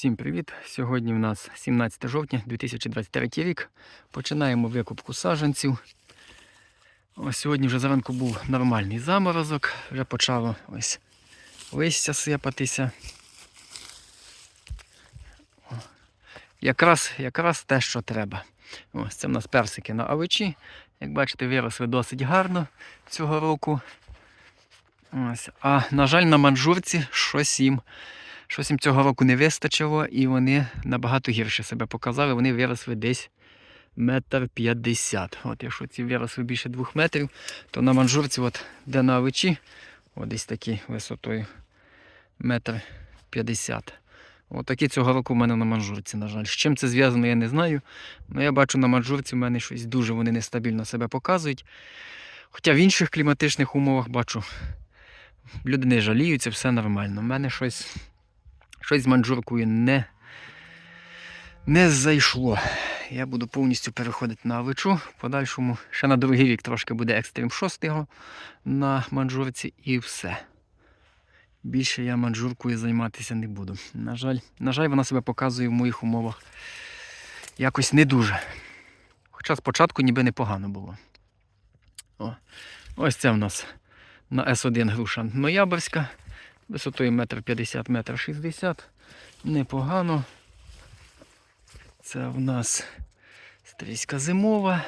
Всім привіт! Сьогодні в нас 17 жовтня 2023 рік. Починаємо викупку саджанців. Ось сьогодні вже зранку був нормальний заморозок, вже почало ось листя сипатися. Якраз, якраз те, що треба. Ось це в нас персики на авичі. Як бачите, виросли досить гарно цього року. Ось. А на жаль, на манжурці щось їм Щось їм цього року не вистачило, і вони набагато гірше себе показали. Вони виросли десь метр п'ятдесят. От якщо ці виросли більше двох метрів, то на манжурці, от де на овечі, от десь такі висотою метр п'ятдесят. От такі цього року в мене на манжурці, на жаль. З чим це зв'язано, я не знаю. Але я бачу на манжурці в мене щось дуже вони нестабільно себе показують. Хоча в інших кліматичних умовах бачу, люди не жаліються, все нормально. У мене щось щось з манджуркою не, не зайшло. Я буду повністю переходити на авичу. Подальшому ще на другий рік трошки буде екстрим 6 на манджурці і все. Більше я манджуркою займатися не буду. На жаль, на жаль, вона себе показує в моїх умовах якось не дуже. Хоча спочатку ніби непогано було. О, Ось це в нас на С1 груша ноябрьська. Висотою 1,50 метр 60 Непогано. Це в нас стрійська зимова.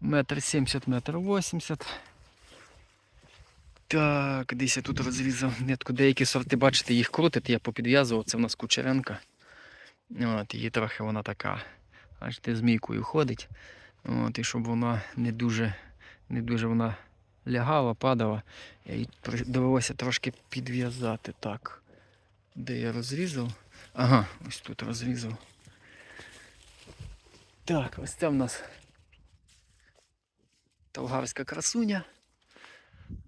Метр 70, метр 80. Так, десь я тут розрізав нитку. Деякі сорти, бачите, їх крутити, я попідв'язував. Це в нас кучеренка. От, Її трохи вона така, бачите, змійкою ходить. От, І щоб вона не дуже, не дуже вона лягала, падала. Її довелося трошки підв'язати. Так. Де я розрізав? Ага, ось тут розрізав. Так, ось це в нас Талгарська красуня.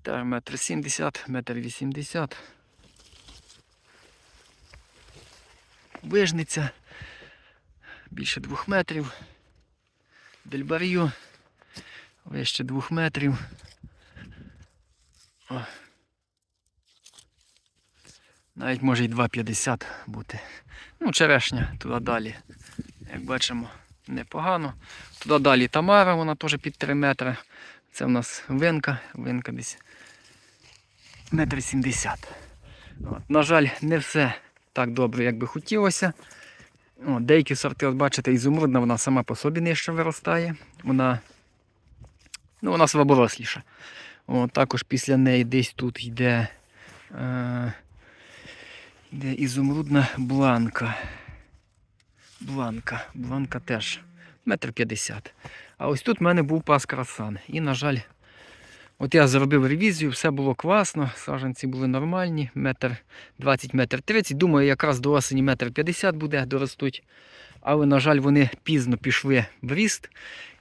Та метр сімдесят, метр вісімдесят. Вижниця. Більше двох метрів. Дельбарю. Вище двох метрів. О. Навіть може і 2,50 бути. Ну, черешня туди далі. Як бачимо, непогано. Туди далі Тамара, вона теж під 3 метри. Це в нас винка, винка десь метр 70. От, на жаль, не все так добре, як би хотілося. О, деякі сорти, от бачите, ізумрудна, вона сама по собі нижче виростає. Вона, ну, вона слаборосліша. О, також після неї десь тут йде, е, йде ізумрудна бланка. Бланка. Бланка теж метр п'ятдесят. А ось тут в мене був пас красан. І, на жаль, от я зробив ревізію, все було класно, саджанці були нормальні, метр 20, метр 30. Думаю, якраз до осені метр 50 буде, доростуть. Але, на жаль, вони пізно пішли в ріст.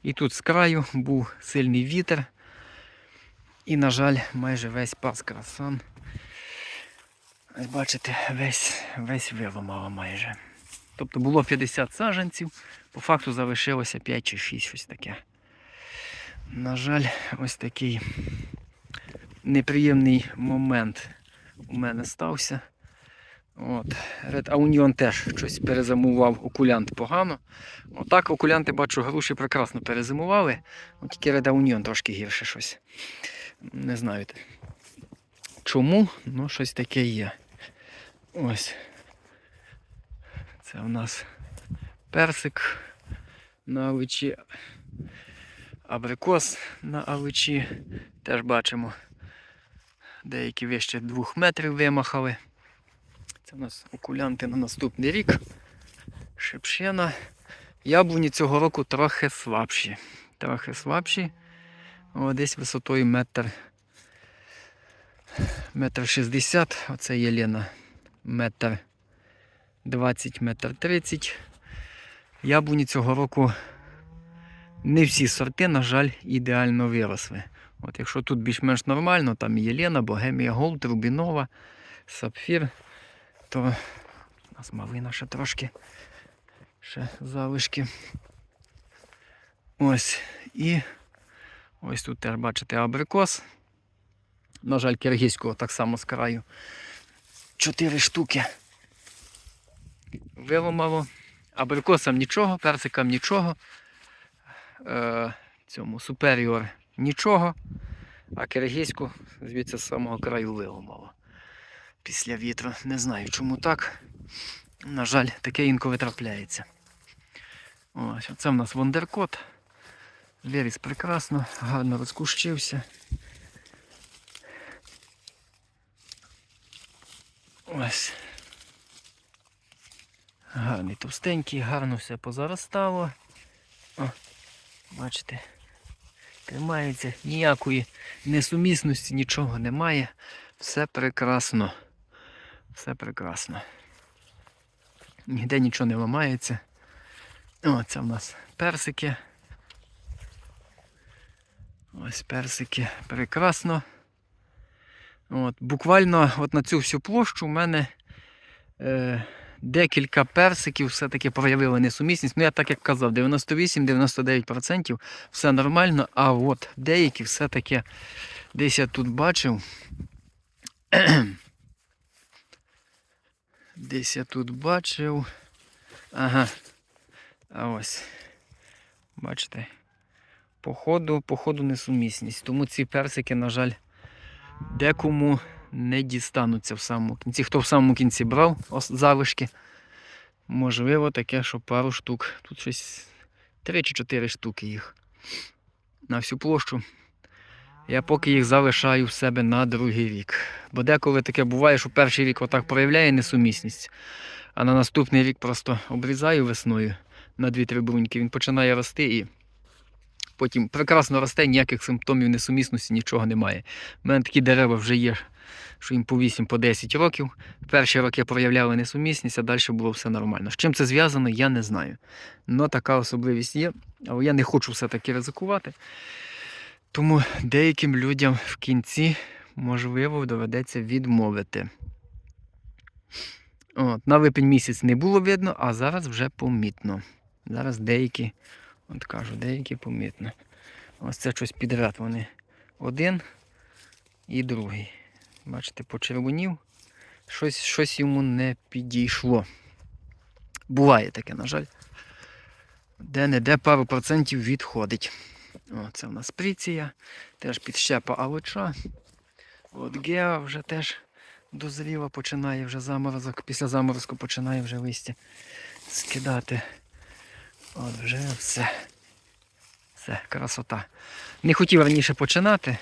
І тут з краю був сильний вітер. І, на жаль, майже весь пас красан. Ось бачите, весь, весь виламало майже. Тобто було 50 саджанців, по факту залишилося 5 чи 6, щось таке. На жаль, ось такий неприємний момент у мене стався. От. Red Aunion теж щось перезимував окулянт погано. Отак окулянти, бачу, груші прекрасно перезимували. Тільки Red Aunion трошки гірше щось. Не знаю. Чому? Ну, щось таке є. Ось. Це у нас персик на авичі. Абрикос на авичі. Теж бачимо. Деякі вище двох метрів вимахали. Це у нас окулянти на наступний рік. Шипшина. Яблуні цього року трохи слабші. Трохи слабші. О, десь висотою метр. Метр шістдесят. Оце Єлена. Метр двадцять, метр тридцять. Яблуні цього року не всі сорти, на жаль, ідеально виросли. От якщо тут більш-менш нормально, там Єлена, Богемія Голд, Рубінова, Сапфір, то у нас малина ще трошки ще залишки. Ось. І ось тут теж бачите абрикос. На жаль, киргизького так само з краю. Чотири штуки. виламало. Абрикосам нічого, персикам нічого. Е, цьому суперіор нічого. А киргизьку звідси з самого краю виламало. Після вітру. Не знаю, чому так. На жаль, таке інколи трапляється. Ось, оце в нас вандеркот. Виріс прекрасно, гарно розкущився. Ось. Гарний товстенький, гарно все позаростало. О, бачите, тримається, ніякої несумісності, нічого немає. Все прекрасно. Все прекрасно. Ніде нічого не ламається. О, це в нас персики. Ось персики. Прекрасно. От, буквально от на цю всю площу в мене е, декілька персиків все-таки проявили несумісність. Ну, я так як казав, 98-99% все нормально, а от деякі все-таки десь я тут бачив. Десь я тут бачив. Ага. А ось. Бачите? Походу, походу несумісність. Тому ці персики, на жаль, декому не дістануться в самому кінці. Хто в самому кінці брав залишки, можливо, таке, що пару штук. Тут щось 3 чи 4 штуки їх на всю площу. Я поки їх залишаю в себе на другий рік. Бо деколи таке буває, що перший рік отак проявляє несумісність, а на наступний рік просто обрізаю весною на 2-3 бруньки, він починає рости і потім прекрасно росте, ніяких симптомів несумісності, нічого немає. У мене такі дерева вже є, що їм по 8 по 10 років. Перші роки проявляли несумісність, а далі було все нормально. З чим це зв'язано, я не знаю. Но така особливість є, але я не хочу все-таки ризикувати. Тому деяким людям в кінці, можливо, доведеться відмовити. От, на липень місяць не було видно, а зараз вже помітно. Зараз деякі, от кажу, деякі помітно. Ось це щось підряд вони. Один і другий. Бачите, почервонів. Щось, щось йому не підійшло. Буває таке, на жаль. Де-не-де пару процентів відходить. О, це в нас приція, теж підщепа алуча. От геа вже теж дозріла, починає вже заморозок. Після заморозку починає вже листя скидати. От вже все. Все, красота. Не хотів раніше починати,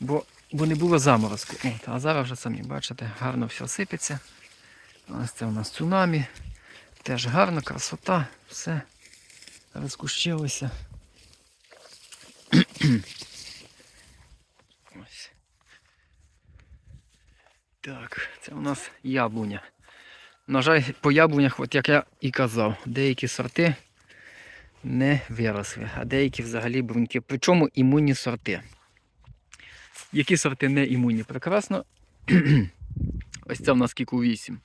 бо, бо не було заморозку. От, а зараз вже самі бачите, гарно все сипеться. Ось це у нас цунамі. Теж гарно, красота, все розкущилося. Так, це у нас яблуня. На жаль, по яблунях, от як я і казав, деякі сорти не виросли, а деякі взагалі бруньки. Причому імунні сорти. Які сорти не імунні? Прекрасно. Ось це в нас кіку 8.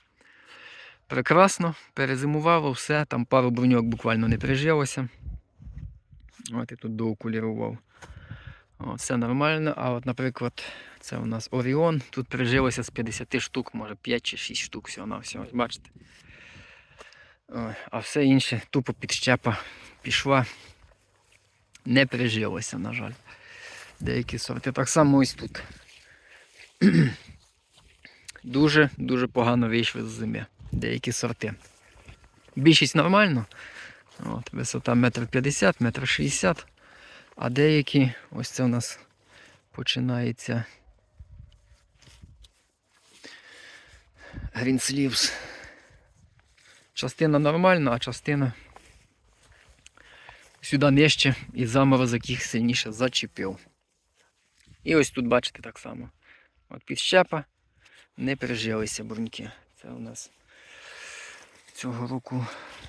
Прекрасно, перезимувало все, там пару бруньок буквально не прижилося. От я тут доокулірував. О, все нормально. А от, наприклад, це у нас Оріон. Тут прижилося з 50 штук, може 5 чи 6 штук всього на всього. Бачите? Ой, а все інше тупо підщепа пішла. Не прижилося, на жаль. Деякі сорти. Так само ось тут. Дуже-дуже погано вийшли з зими. Деякі сорти. Більшість нормально. От, висота 1,50 м, 1,60 м. А деякі, ось це у нас починається Sleeves. Частина нормальна, а частина сюди нижче і заморозок їх сильніше зачепив. І ось тут бачите так само. От підщепа не пережилися бруньки. Це у нас цього року.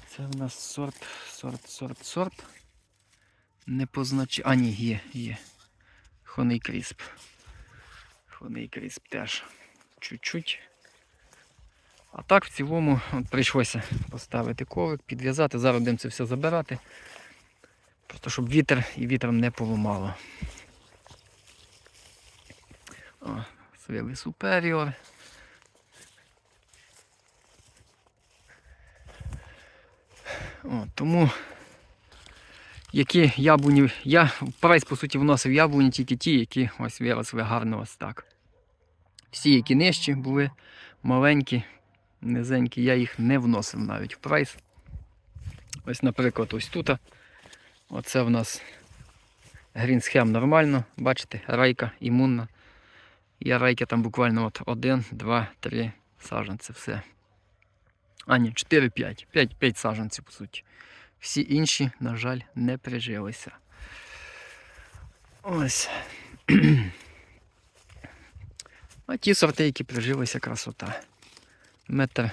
Це у нас сорт, сорт, сорт, сорт. Не позначає. А, ні, є, є. Хоний крісп. Хоний крісп теж чуть-чуть. А так в цілому от прийшлося поставити ковик, підв'язати. Зараз будемо це все забирати. Просто щоб вітер і вітром не поламало. О, свили суперіор. От, тому які яблуні. Я в прайс, по суті, вносив яблуні тільки ті, які ось виросли гарно ось так. Всі, які нижчі були, маленькі, низенькі, я їх не вносив навіть в прайс. Ось, наприклад, ось тут. Оце в нас грінсхем нормально. Бачите, райка імунна. Я райки там буквально от 1, 2, 3 саджанці, все. А, ні, 4, 5. 5, 5 саджанців, по суті. Всі інші, на жаль, не прижилися. Ось. А ті сорти, які прижилися, красота. Метр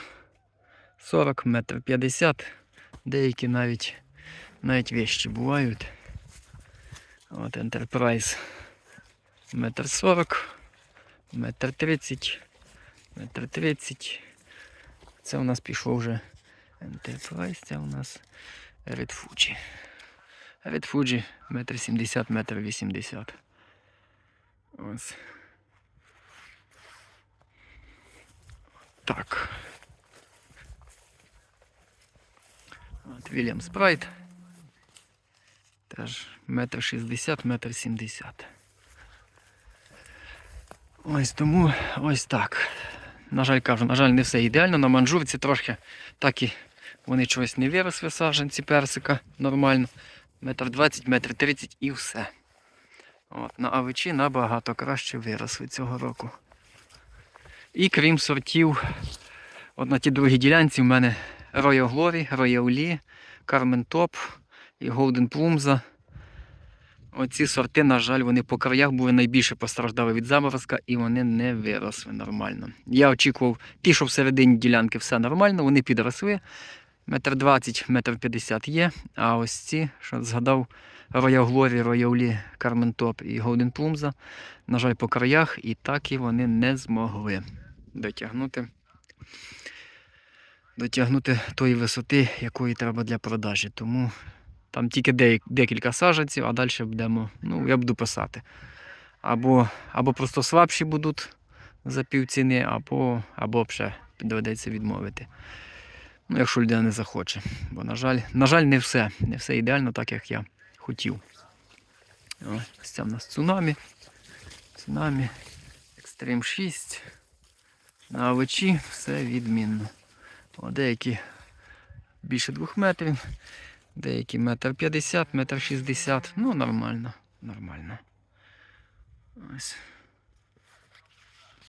40, метр 50. Деякі навіть навіть вещі бувають. От Enterprise метр 40, метр 30, метр 30. Це у нас пішло вже Enterprise, це у нас Red Fuji. Red Fuji метр 70, метр 80. Ось. Так. От William Sprite. Теж метр 60, метр 70. Ось тому ось так. На жаль, кажу, на жаль, не все ідеально. На манжурці трошки так і вони чогось не виросли саджанці персика нормально. Метр 20, метр 30 і все. От, на авичі набагато краще виросли цього року. І крім сортів, от на тій другій ділянці в мене Royal Glory, Royal Lee, Carmen Top і Golden Plumza. Оці сорти, на жаль, вони по краях були найбільше постраждали від заморозка і вони не виросли нормально. Я очікував, ті, що всередині ділянки все нормально, вони підросли. Метр 20, метр 50 є. А ось ці, що згадав, Glory, Royal Lee, Carmen і Golden Plumza, на жаль, по краях, і так і вони не змогли дотягнути дотягнути тої висоти, якої треба для продажі. Тому там тільки де- декілька саджанців, а далі будемо, ну, я буду писати. Або, або просто слабші будуть за півціни, або, або ще доведеться відмовити. Ну, якщо людина не захоче. Бо, на жаль, на жаль, не все. Не все ідеально так, як я хотів. Ось це в нас цунамі. Цунамі. Екстрим 6. На овочі все відмінно. О, деякі більше двох метрів, деякі метр п'ятдесят, метр шістдесят. Ну, нормально, нормально. Ось.